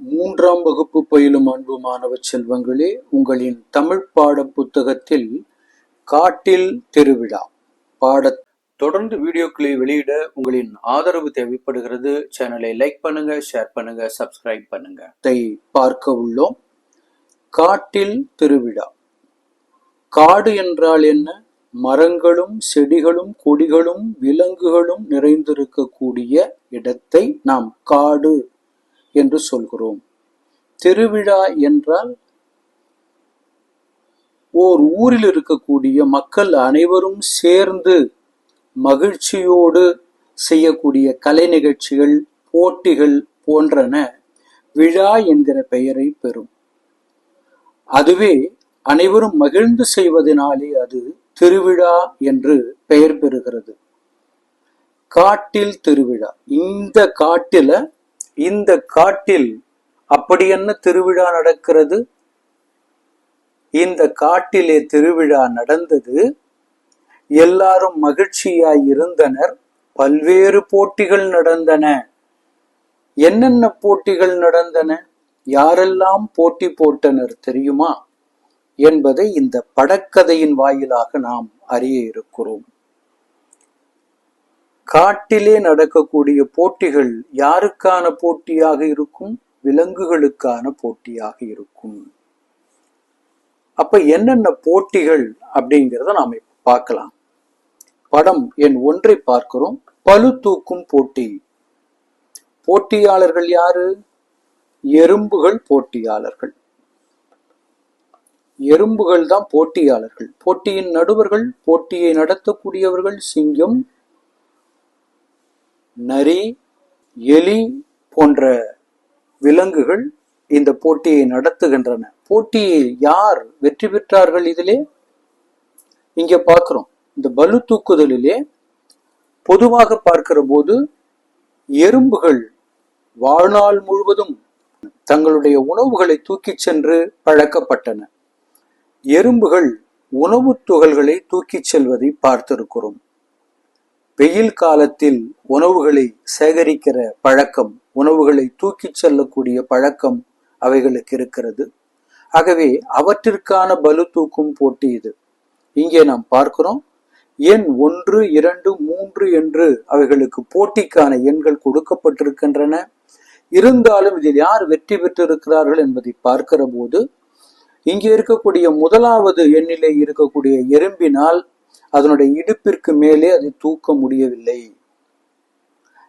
மூன்றாம் வகுப்பு பயிலும் அன்பு மாணவ செல்வங்களே உங்களின் தமிழ் பாட புத்தகத்தில் காட்டில் திருவிழா பாட தொடர்ந்து வீடியோக்களை வெளியிட உங்களின் ஆதரவு தேவைப்படுகிறது. சேனலை லைக் பண்ணுங்க ஷேர் பண்ணுங்க சப்ஸ்கிரைப் பண்ணுங்க. இதை பார்க்க உள்ளோம். காட்டில் திருவிழா. காடு என்றால் என்ன? மரங்களும் செடிகளும் கொடிகளும் விலங்குகளும் நிறைந்திருக்கக்கூடிய இடத்தை நாம் காடு என்று சொல்கிறோம். திருவிழா என்றால் ஓர் ஊரில் இருக்கக்கூடிய மக்கள் அனைவரும் சேர்ந்து மகிழ்ச்சியோடு செய்யக்கூடிய கலை நிகழ்ச்சிகள் போட்டிகள் போன்றன. விழா என்கிற பெயரை பெறும். அதுவே அனைவரும் மகிழ்ந்து செய்வதனாலே அது திருவிழா என்று பெயர் பெறுகிறது. காட்டில் திருவிழா. இந்த காட்டில இந்த காட்டில் அப்படி என்ன திருவிழா நடக்கிறது? இந்த காட்டிலே திருவிழா நடந்தது. எல்லாரும் மகிழ்ச்சியாய் இருந்தனர். பல்வேறு போட்டிகள் நடந்தன. என்னென்ன போட்டிகள் நடந்தன? யாரெல்லாம் போட்டி போட்டனர் தெரியுமா? என்பதை இந்த படக்கதையின் வாயிலாக நாம் அறிய இருக்கிறோம். காட்டிலே நடக்கக்கூடிய போட்டிகள் யாருக்கான போட்டியாக இருக்கும்? விலங்குகளுக்கான போட்டியாக இருக்கும். அப்ப என்னென்ன போட்டிகள் அப்படிங்கிறத நாம பார்க்கலாம். படம் என் ஒன்றை பார்க்கிறோம். பழு தூக்கும் போட்டி. போட்டியாளர்கள் யாரு? எறும்புகள் போட்டியாளர்கள். எறும்புகள் தான் போட்டியாளர்கள். போட்டியின் நடுவர்கள் போட்டியை நடத்தக்கூடியவர்கள் சிங்கம் நரி எலி போன்ற விலங்குகள் இந்த போட்டியை நடத்துகின்றன. போட்டியில் யார் வெற்றி பெற்றார்கள் இதிலே? இங்க பார்க்கிறோம். இந்த பலு தூக்குதலிலே பொதுவாக பார்க்கிற போது எறும்புகள் வாழ்நாள் முழுவதும் தங்களுடைய உணவுகளை தூக்கிச் சென்று பழக்கப்பட்டன. எறும்புகள் உணவுத் துகள்களை தூக்கிச் செல்வதை பார்த்திருக்கிறோம். வெயில் காலத்தில் உணவுகளை சேகரிக்கிற பழக்கம் உணவுகளை தூக்கிச் செல்லக்கூடிய பழக்கம் அவைகளுக்கு இருக்கிறது. ஆகவே அவற்றிற்கான பலு தூக்கும் போட்டி இது. இங்கே நாம் பார்க்கிறோம் எண் ஒன்று இரண்டு மூன்று என்று அவைகளுக்கு போட்டிக்கான எண்கள் கொடுக்கப்பட்டிருக்கின்றன. இருந்தாலும் இதில் யார் வெற்றி பெற்றிருக்கிறார்கள் என்பதை பார்க்கிற போது இங்கே இருக்கக்கூடிய முதலாவது எண்ணிலே இருக்கக்கூடிய எறும்பினால் அதனுடைய இடுப்பிற்கு மேலே அதை தூக்க முடியவில்லை.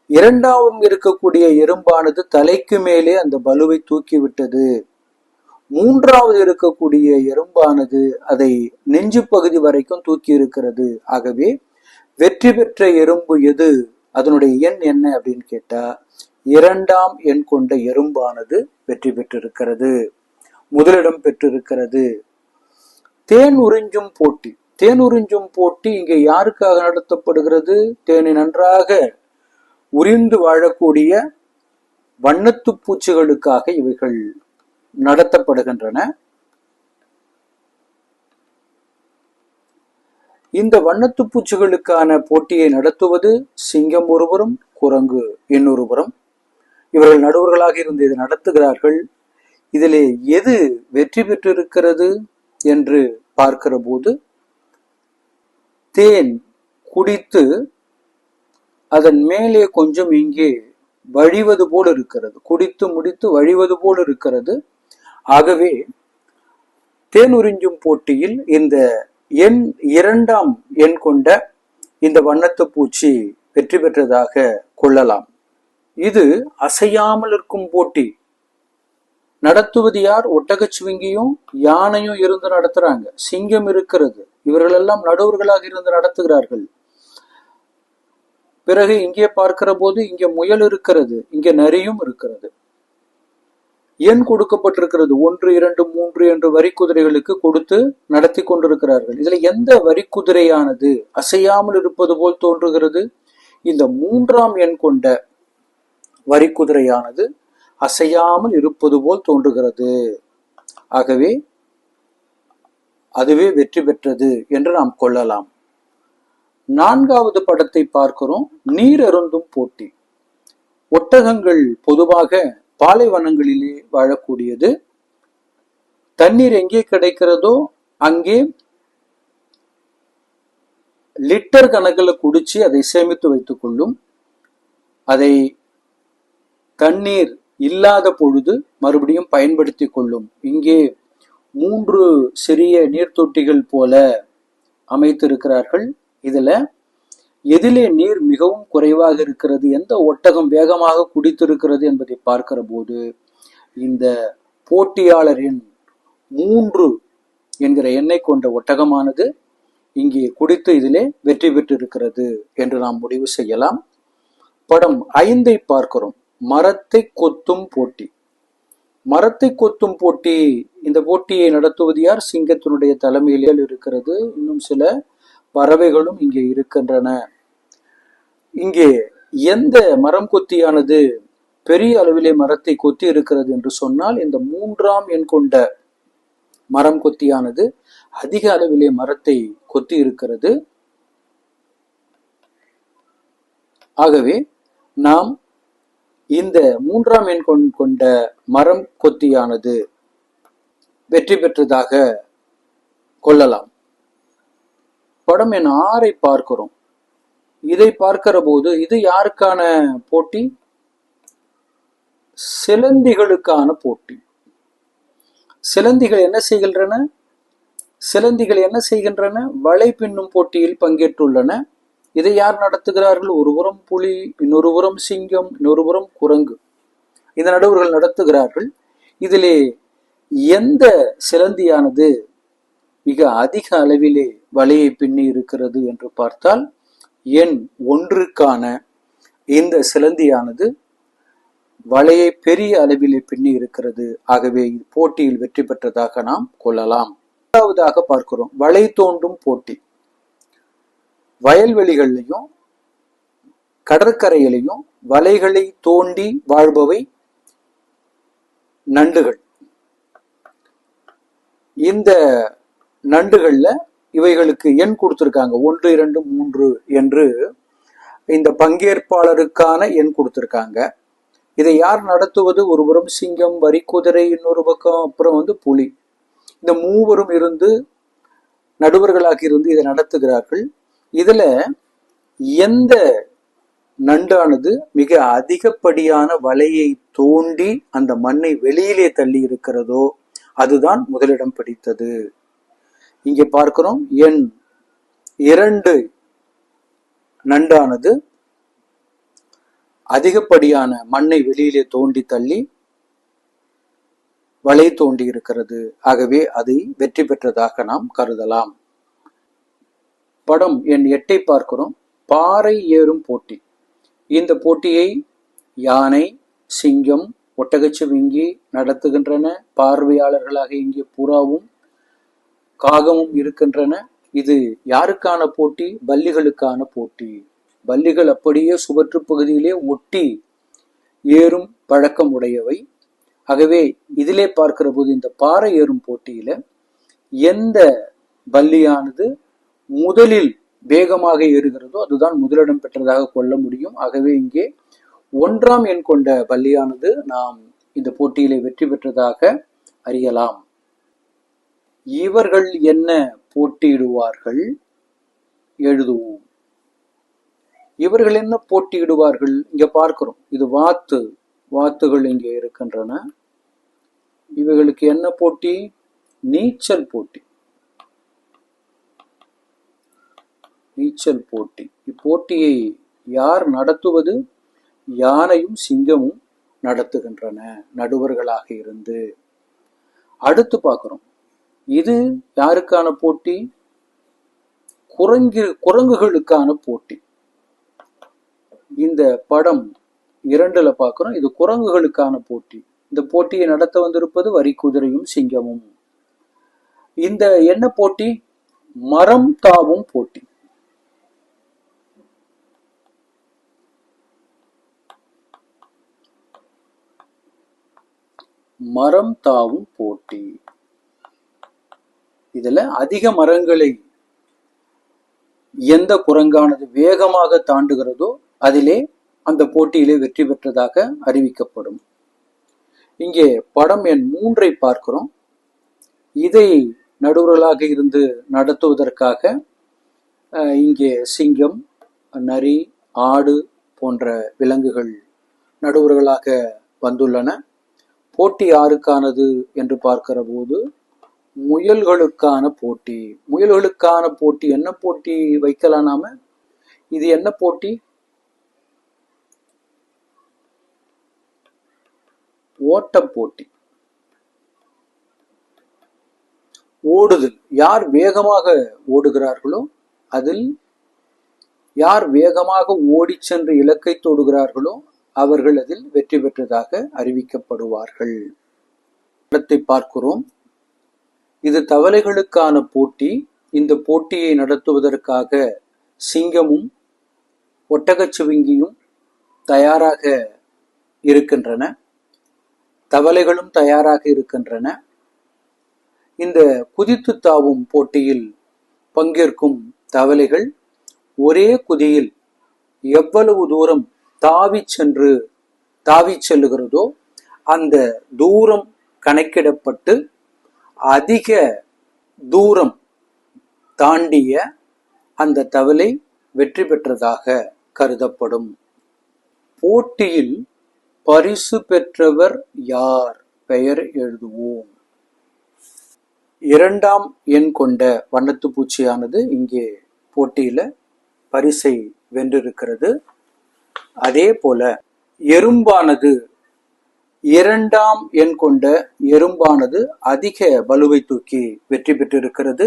இரண்டாவும் இருக்கக்கூடிய எறும்பானது தலைக்கு மேலே அந்த பலுவை தூக்கிவிட்டது. மூன்றாவது இருக்கக்கூடிய எறும்பானது அதை நெஞ்சு பகுதி வரைக்கும் தூக்கி இருக்கிறது ஆகவே வெற்றி பெற்ற எறும்பு எது? அதனுடைய எண் என்ன அப்படின்னு கேட்டா இரண்டாம் எண் கொண்ட எறும்பானது வெற்றி பெற்றிருக்கிறது. முதலிடம் பெற்றிருக்கிறது. தேன் உறிஞ்சும் போட்டி. தேனுறிஞ்சும் போட்டி இங்கே யாருக்காக நடத்தப்படுகிறது? தேனை நன்றாக உறிந்து வாழக்கூடிய வண்ணத்து பூச்சிகளுக்காக இவைகள் நடத்தப்படுகின்றன. இந்த வண்ணத்து பூச்சிகளுக்கான போட்டியை நடத்துவது சிங்கம் ஒருவரும் குரங்கு இன்னொருபுறம் இவர்கள் நடுவர்களாக இருந்து இதை நடத்துகிறார்கள். இதிலே எது வெற்றி பெற்றிருக்கிறது என்று பார்க்கிற போது தேன் குடித்து அதன் மேலே கொஞ்சம் இங்கே வழிவது போல் இருக்கிறது. குடித்து முடித்து வழிவது போல் இருக்கிறது. ஆகவே தேன் உறிஞ்சும் போட்டியில் இந்த எண் இரண்டாம் எண் கொண்ட இந்த வண்ணத்து பூச்சி வெற்றி பெற்றதாக கொள்ளலாம். இது அசையாமல் இருக்கும் போட்டி. நடத்துவது யார் ஒட்டகச்சுவிங்கியும் யானையும் இருந்து நடத்துறாங்க. சிங்கம் இருக்கிறது. இவர்கள் எல்லாம் நடுவர்களாக இருந்து நடத்துகிறார்கள். பிறகு இங்கே பார்க்கிற போது இங்கே முயல் இருக்கிறது. இங்கே நரியும் இருக்கிறது. எண் கொடுக்கப்பட்டிருக்கிறது. ஒன்று இரண்டு மூன்று என்று வரி குதிரைகளுக்கு கொடுத்து நடத்தி கொண்டிருக்கிறார்கள். இதுல எந்த வரி குதிரையானது அசையாமல் இருப்பது போல் தோன்றுகிறது? இந்த மூன்றாம் எண் கொண்ட வரி குதிரையானது அசையாமல் இருப்பது போல் தோன்றுகிறது. ஆகவே அதுவே வெற்றி பெற்றது என்று நாம் கொள்ளலாம். நான்காவது படத்தை பார்க்கிறோம். நீர் அருந்தும் போட்டி. ஒட்டகங்கள் பொதுவாக பாலைவனங்களிலே வாழக்கூடியது. தண்ணீர் எங்கே கிடைக்கிறதோ அங்கே லிட்டர் கணக்கில் குடிச்சு அதை சேமித்து வைத்துக் கொள்ளும். அதை தண்ணீர் இல்லாத பொழுது மறுபடியும் பயன்படுத்தி கொள்ளும். இங்கே மூன்று சிறிய நீர்த்தொட்டிகள் போல அமைத்திருக்கிறார்கள். இதில் எதிலே நீர் மிகவும் குறைவாக இருக்கிறது. எந்த ஒட்டகம் வேகமாக குடித்திருக்கிறது என்பதை பார்க்கிற போது இந்த போட்டியாளரின் மூன்று என்கிற எண்ணை கொண்ட ஒட்டகமானது இங்கே குடித்து இதிலே வெற்றி பெற்றிருக்கிறது என்று நாம் முடிவு செய்யலாம். படம் ஐந்தை பார்க்கிறோம். மரத்தை கொத்தும் போட்டி. மரத்தை கொத்தும் போட்டி இந்த போட்டியை நடத்துவது யார்? சிங்கத்தினுடைய தலைமையில் இருக்கிறது. இன்னும் சில பறவைகளும் இங்கே இருக்கின்றன. இங்கே எந்த மரம் கொத்தியானது பெரிய அளவிலே மரத்தை கொத்தி இருக்கிறது என்று சொன்னால் இந்த மூன்றாம் எண் கொண்ட மரம் கொத்தியானது அதிக அளவிலே மரத்தை கொத்தி இருக்கிறது. ஆகவே நாம் இந்த மூன்றாம் எண் கொண்ட மரம் கொத்தியானது வெற்றி பெற்றதாக கொள்ளலாம். படம் என் ஆறை பார்க்கிறோம். இதை பார்க்கிற போது இது யாருக்கான போட்டி? சிலந்திகளுக்கான போட்டி. சிலந்திகள் என்ன செய்கின்றன? சிலந்திகள் என்ன செய்கின்றன? வலை பின்னும் போட்டியில் பங்கேற்றுள்ளன. இதை யார் நடத்துகிறார்கள்? ஒருபுறம் புலி இன்னொருபுறம் சிங்கம் இன்னொருபுறம் குரங்கு. இந்த நடுவர்கள் நடத்துகிறார்கள். இதிலே எந்த சிலந்தியானது மிக அதிக அளவிலே வலையை பின்னி இருக்கிறது என்று பார்த்தால் எண் ஒன்றுக்கான இந்த சிலந்தியானது வலையை பெரிய அளவிலே பின்னி இருக்கிறது. ஆகவே போட்டியில் வெற்றி பெற்றதாக நாம் கொள்ளலாம். இரண்டாவதாக பார்க்கிறோம். வலை தோண்டும் போட்டி. வயல்வெளிகள்லையும் கடற்கரையிலையும் வலைகளை தோண்டி வாழ்பவை நண்டுகள். இந்த நண்டுகள்ல இவைகளுக்கு எண் கொடுத்திருக்காங்க. ஒன்று இரண்டு மூன்று என்று இந்த பங்கேற்பாளருக்கான எண் கொடுத்திருக்காங்க. இதை யார் நடத்துவது? ஒருபுறம் சிங்கம் வரி குதிரை இன்னொரு பக்கம் அப்புறம் வந்து புலி. இந்த மூவரும் இருந்து நடுவர்களாக இருந்து இதை நடத்துகிறார்கள். இதுல எந்த நண்டானது மிக அதிகப்படியான வலையை தோண்டி அந்த மண்ணை வெளியிலே தள்ளி இருக்கிறதோ அதுதான் முதலிடம் பிடித்தது. இங்கே பார்க்கிறோம் எண் இரண்டு நண்டானது அதிகப்படியான மண்ணை வெளியிலே தோண்டி தள்ளி வலை தோண்டி இருக்கிறது. ஆகவே அதை வெற்றி பெற்றதாக நாம் கருதலாம். படம் என் எட்டை பார்க்கிறோம். பாறை ஏறும் போட்டி. இந்த போட்டியை யானை சிங்கம் ஒட்டகச்சிவிங்கி நடத்துகின்றன. பார்வையாளர்களாக இங்கே புறாவும் காகமும் இருக்கின்றன. இது யாருக்கான போட்டி? பல்லிகளுக்கான போட்டி. பல்லிகள் அப்படியே சுவற்று பகுதியிலே ஒட்டி ஏறும் பழக்கம் உடையவை. ஆகவே இதிலே பார்க்கிற போது இந்த பாறை ஏறும் போட்டியில எந்த பல்லியானது முதலில் வேகமாக ஏறுகிறதோ அதுதான் முதலிடம் பெற்றதாக கொள்ள முடியும். ஆகவே இங்கே ஒன்றாம் எண் கொண்ட பள்ளியானது நாம் இந்த போட்டியிலே வெற்றி பெற்றதாக அறியலாம். இவர்கள் என்ன போட்டியிடுவார்கள்? எழுதுவோம். இவர்கள் என்ன போட்டியிடுவார்கள்? இங்க பார்க்கிறோம். இது வாத்து. வாத்துகள் இங்கே இருக்கின்றன. இவர்களுக்கு என்ன போட்டி? நீச்சல் போட்டி. நீச்சல் போட்டி. இப்போட்டியை யார் நடத்துவது? யானையும் சிங்கமும் நடத்துகின்றன நடுவர்களாக இருந்து. அடுத்து பார்க்குறோம். இது யாருக்கான போட்டி? குரங்கு குரங்குகளுக்கான போட்டி. இந்த படம் இரண்டுல பார்க்குறோம். இது குரங்குகளுக்கான போட்டி. இந்த போட்டியை நடத்த வந்திருப்பது வரி குதிரையும் சிங்கமும். இந்த என்ன போட்டி? மரம் தாவும் போட்டி. மரம் தாவும் போட்டி. இதுல அதிக மரங்களை எந்த குரங்கானது வேகமாக தாண்டுகிறதோ அதிலே அந்த போட்டியிலே வெற்றி பெற்றதாக அறிவிக்கப்படும். இங்கே படம் எண் மூன்றை பார்க்கிறோம். இதை நடுவர்களாக இருந்து நடத்துவதற்காக இங்கே சிங்கம் நரி ஆடு போன்ற விலங்குகள் நடுவர்களாக வந்துள்ளன. போட்டி யாருக்கானது என்று பார்க்கிற போது முயல்களுக்கான போட்டி. முயல்களுக்கான போட்டி என்ன போட்டி வைக்கலாம் நாம? இது என்ன போட்டி? ஓட்டப் போட்டி. ஓடுதல். யார் வேகமாக ஓடுகிறார்களோ அதில் யார் வேகமாக ஓடிச் சென்று இலக்கை தொடுகிறார்களோ அவர்கள் அதில் வெற்றி பெற்றதாக அறிவிக்கப்படுவார்கள். படத்தை பார்க்கிறோம். இது தவளைகளுக்கான போட்டி. இந்த போட்டியை நடத்துவதற்காக சிங்கமும் ஒட்டகச்சிவிங்கியும் தயாராக இருக்கின்றன. தவளைகளும் தயாராக இருக்கின்றன. இந்த குதித்து தாவும் போட்டியில் பங்கேற்கும் தவளைகள் ஒரே குதியில் எவ்வளவு தூரம் தாவிச் சென்று தாவிச் செல்லுகிறதோ அந்த தூரம் கணக்கிடப்பட்டு அதிக தூரம் தாண்டிய அந்த தவளை வெற்றி பெற்றதாக கருதப்படும். போட்டியில் பரிசு பெற்றவர் யார்? பெயர் எழுதுவோம். இரண்டாம் எண் கொண்ட வண்ணத்து பூச்சியானது இங்கே போட்டியில பரிசை வென்றிருக்கிறது. அதே போல எறும்பானது இரண்டாம் எண் கொண்ட எறும்பானது அதிக பலுவை தூக்கி வெற்றி பெற்றிருக்கிறது.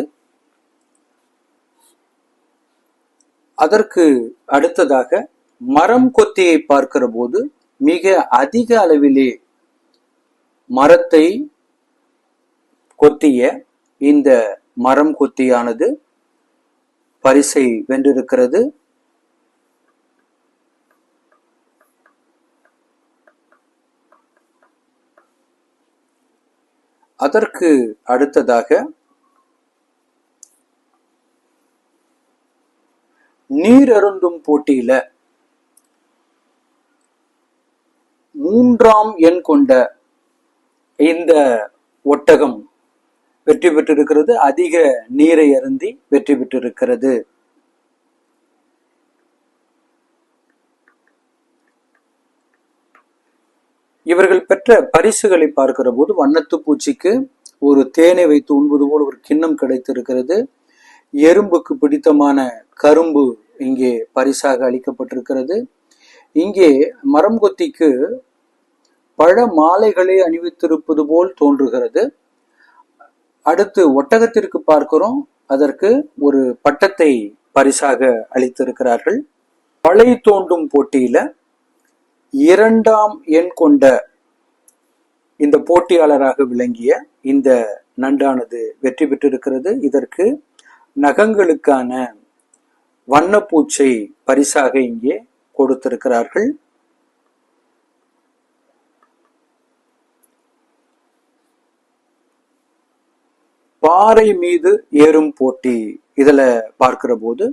அதற்கு அடுத்ததாக மரம் கொத்தியை பார்க்கிற போது மிக அதிக அளவிலே மரத்தை கொத்திய இந்த மரம் கொத்தியானது பரிசை வென்றிருக்கிறது. அதற்கு அடுத்ததாக நீர் அருந்தும் போட்டியில மூன்றாம் எண் கொண்ட இந்த ஒட்டகம் வெற்றி பெற்றிருக்கிறது. அதிக நீரை அருந்தி வெற்றி பெற்றிருக்கிறது. இவர்கள் பெற்ற பரிசுகளை பார்க்கிற போது வண்ணத்து பூச்சிக்கு ஒரு தேனை வைத்து உண்பது போல் ஒரு கிண்ணம் கிடைத்திருக்கிறது. எறும்புக்கு பிடித்தமான கரும்பு இங்கே பரிசாக அளிக்கப்பட்டிருக்கிறது. இங்கே மரம் கொத்திக்கு பழ மாலைகளை அணிவித்திருப்பது போல் தோன்றுகிறது. அடுத்து ஒட்டகத்திற்கு பார்க்கிறோம். அதற்கு ஒரு பட்டத்தை பரிசாக அளித்திருக்கிறார்கள். பழை தோண்டும் போட்டியில இரண்டாம் எண் கொண்ட இந்த போட்டியாளராக விளங்கிய இந்த நண்டானது வெற்றி பெற்றிருக்கிறது. இதற்கு நகங்களுக்கான வண்ணப்பூச்சை பரிசாக இங்கே கொடுத்திருக்கிறார்கள். பாறை மீது ஏறும் போட்டி இதுல பார்க்கிற போது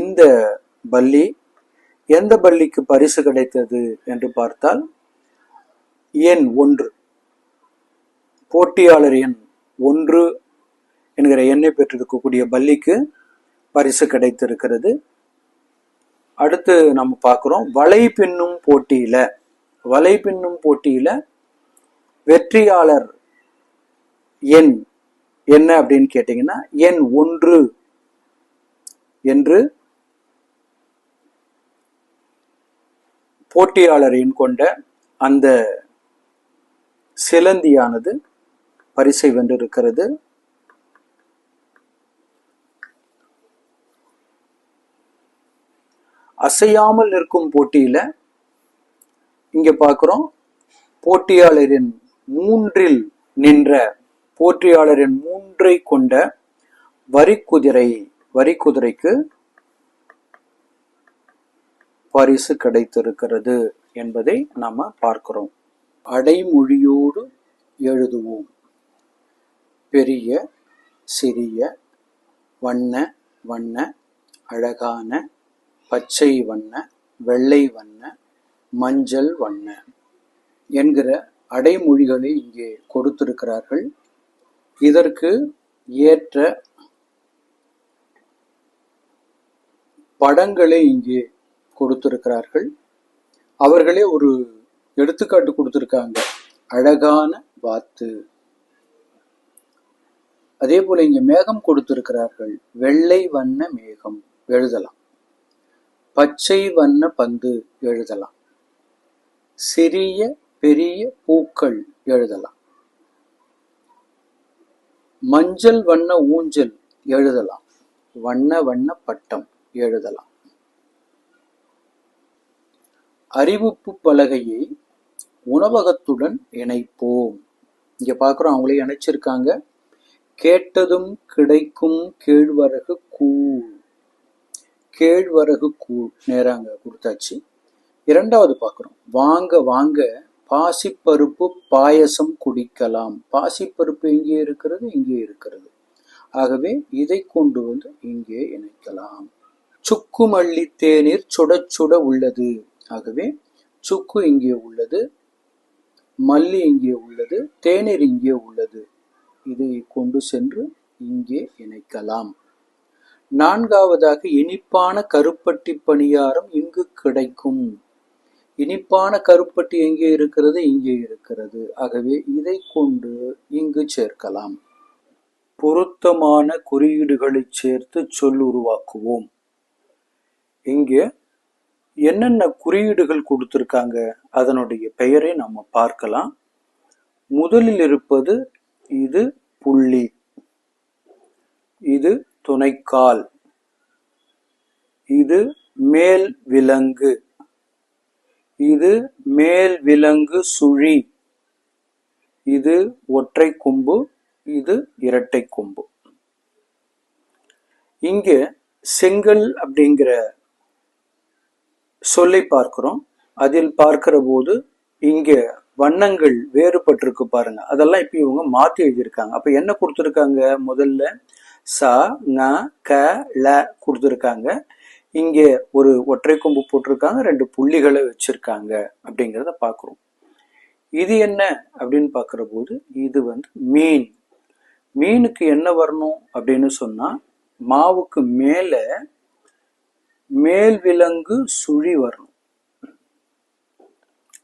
இந்த பள்ளி எந்த பள்ளிக்கு பரிசு கிடைத்தது என்று பார்த்தால் எண் ஒன்று. போட்டியாளர் எண் ஒன்று என்கிற எண்ணை பெற்றிருக்கக்கூடிய பள்ளிக்கு பரிசு கிடைத்திருக்கிறது. அடுத்து நம்ம பார்க்குறோம் வலை பின்னும் போட்டியில வலை பின்னும் போட்டியில வெற்றியாளர் எண் என்ன அப்படின்னு கேட்டீங்கன்னா எண் ஒன்று என்று போட்டியாளர் எண் கொண்ட அந்த சிலந்தியானது பரிசை வென்றிருக்கிறது. அசையாமல் நிற்கும் போட்டியில இங்க பாக்குறோம் போட்டியாளரின் மூன்றில் நின்ற போட்டியாளரின் மூன்றை கொண்ட வரிக்குதிரை வரிக்குதிரைக்கு பரிசு கிடைத்திருக்கிறது என்பதை நாம் பார்க்கிறோம். அடைமொழியோடு எழுதுவோம். பெரிய சிறிய வண்ண வண்ண அழகான பச்சை வண்ண வெள்ளை வண்ண மஞ்சள் வண்ண என்கிற அடைமொழிகளை இங்கே கொடுத்திருக்கிறார்கள். இதற்கு ஏற்ற படங்களை இங்கே கொடுத்திருக்கிறார்கள். அவர்களே ஒரு எடுத்துக்காட்டு கொடுத்திருக்காங்க. அழகான வாத்து. அதே போல இங்க மேகம் கொடுத்திருக்கிறார்கள். வெள்ளை வண்ண மேகம். எழுதலாம். பச்சை வண்ண பந்து. எழுதலாம். சிறிய பெரிய பூக்கள். எழுதலாம். மஞ்சள் வண்ண ஊஞ்சல். எழுதலாம். வண்ண வண்ண பட்டம். எழுதலாம். அறிவிப்பு பலகையை உணவகத்துடன் இணைப்போம். இங்க பார்க்குறோம் அவங்களே இணைச்சிருக்காங்க. கேட்டதும் கிடைக்கும் கேழ்வரகு கூழ். கேழ்வரகு கூழ். நேராங்க கொடுத்தாச்சு. இரண்டாவது பார்க்குறோம் வாங்க வாங்க பாசிப்பருப்பு பாயசம் குடிக்கலாம். பாசிப்பருப்பு எங்கே இருக்கிறது? இங்கே இருக்கிறது. ஆகவே இதை கொண்டு வந்து இங்கே இணைக்கலாம். சுக்குமல்லி தேநீர் சுட சுட உள்ளது. ஆகவே சுக்கு இங்கே உள்ளது மல்லி இங்கே உள்ளது தேநீர் இங்கே உள்ளது. இதை கொண்டு சென்று இங்கே இணைக்கலாம். நான்காவதாக இனிப்பான கருப்பட்டி பணியாரம் இங்கு கிடைக்கும். இனிப்பான கருப்பட்டி எங்கே இருக்கிறது? இங்கே இருக்கிறது. ஆகவே இதை கொண்டு இங்கு சேர்க்கலாம். பொருத்தமான குறியீடுகளை சேர்த்து சொல் உருவாக்குவோம். இங்கே என்னென்ன குறியீடுகள் கொடுத்துருக்காங்க அதனுடைய பெயரை நம்ம பார்க்கலாம். முதலில் இருப்பது இது புள்ளி. இது துணைக்கால். இது மேல் விலங்கு. இது மேல் விலங்கு சுழி. இது ஒற்றை கொம்பு இது இரட்டை கொம்பு. இங்கே செங்கல் அப்படிங்கிற சொல்லி பார்க்கிறோம். அதில் பார்க்கிற போது இங்க வண்ணங்கள் வேறுபட்டிருக்கு பாருங்க. அதெல்லாம் இப்ப இவங்க மாத்தி எழுதியிருக்காங்க. அப்ப என்ன கொடுத்துருக்காங்க? முதல்ல சா ந க ல கொடுத்துருக்காங்க. இங்கே ஒரு ஒற்றை கொம்பு போட்டிருக்காங்க ரெண்டு புள்ளிகளை வச்சிருக்காங்க அப்படிங்கிறத பார்க்குறோம். இது என்ன அப்படின்னு பார்க்குற போது இது வந்து மீன். மீனுக்கு என்ன வரணும் அப்படின்னு சொன்னா மாவுக்கு மேலே மேல் விலங்கு சுழி வரணும்.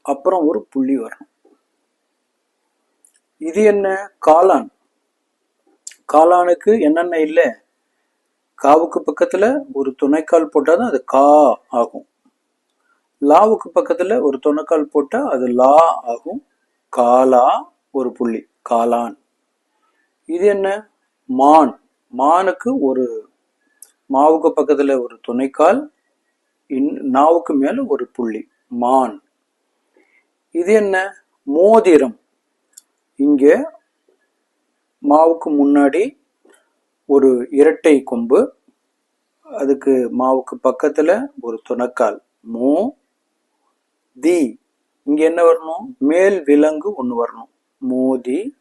அப்புறம் ஒரு புள்ளி வரணும். இது என்ன? காளான். காளானுக்கு என்னென்ன இல்லை? காவுக்கு பக்கத்துல ஒரு துணைக்கால் போட்டாதான் அது கா ஆகும். லாவுக்கு பக்கத்துல ஒரு துணைக்கால் போட்டா அது லா ஆகும். காலா ஒரு புள்ளி. காளான். இது என்ன? மான். மானுக்கு ஒரு மாவுக்கு பக்கத்துல ஒரு துணைக்கால் இன் நாவுக்கு மேல ஒரு புள்ளி மான். இது என்ன? மோதிரம். இங்க மாவுக்கு முன்னாடி ஒரு இரட்டை கொம்பு அதுக்கு மாவுக்கு பக்கத்துல ஒரு துணக்கால் மோ தி. இங்க என்ன வரணும்? மேல் விலங்கு ஒன்று வரணும். மோதி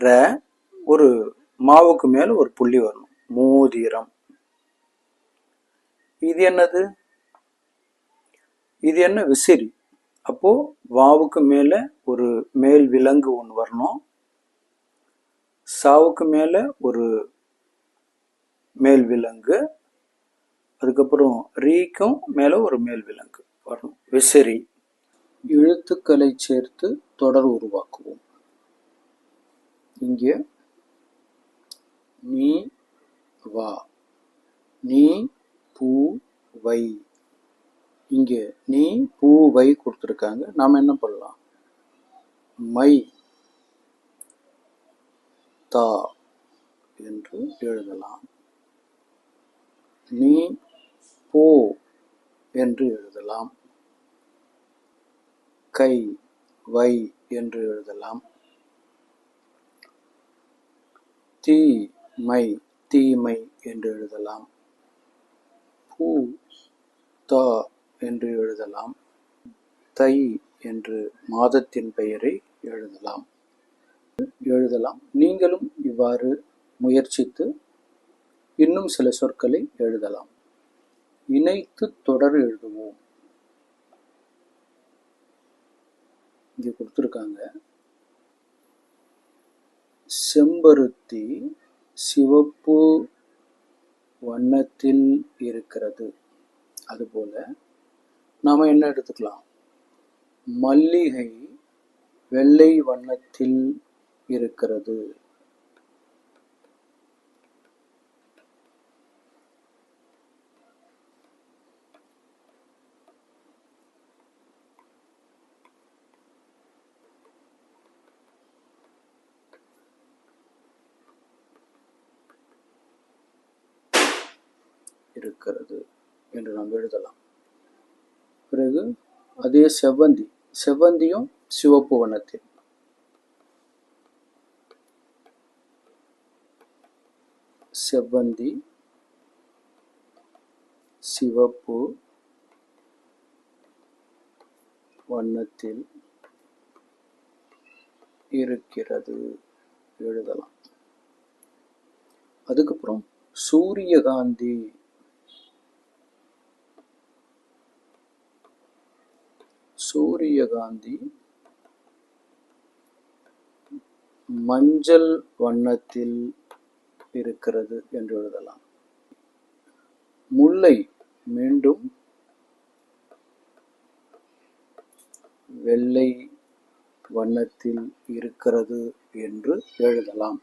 ர ஒரு மாவுக்கு மேல ஒரு புள்ளி வரணும். மோதிரம். இது என்னது? இது என்ன விசிறி? அப்போ வாவுக்கு மேல ஒரு மேல் விலங்கு ஒன்று வரணும். சாவுக்கு மேல ஒரு மேல் விலங்கு. அதுக்கப்புறம் ரீக்கும் மேல ஒரு மேல் விலங்கு வரணும். விசிறி. எழுத்துக்களை சேர்த்து தொடர் உருவாக்குவோம். இங்கே நீ வா. நீ பூ வை இங்கே நீ பூ வை கொடுத்துருக்காங்க. நாம் என்ன பண்ணலாம்? மை தா என்று எழுதலாம். நீ போ என்று எழுதலாம். கை வை என்று எழுதலாம். தீ மை தீமை என்று எழுதலாம். பூ த என்று எழுதலாம். தை என்று மாதத்தின் பெயரை எழுதலாம். எழுதலாம். நீங்களும் இவ்வாறு முயற்சித்து இன்னும் சில சொற்களை எழுதலாம். இணைத்து தொடர் எழுதுவோம். இங்கே கொடுத்துருக்காங்க. செம்பருத்தி சிவப்பு வண்ணத்தில் இருக்கிறது. அதுபோல நாம என்ன எடுத்துக்கலாம்? மல்லிகை வெள்ளை வண்ணத்தில் இருக்கிறது. இருக்கிறது என்று நாம் எழுதலாம். பிறகு அதே செவ்வந்தி செவ்வந்தியும் சிவப்பு வண்ணத்தில். செவ்வந்தி சிவப்பு வண்ணத்தில் இருக்கிறது. எழுதலாம். அதுக்கப்புறம் சூரியகாந்தி. சூரியகாந்தி மஞ்சள் வண்ணத்தில் இருக்கிறது என்று எழுதலாம். முல்லை மீண்டும் வெள்ளை வண்ணத்தில் இருக்கிறது என்று எழுதலாம்.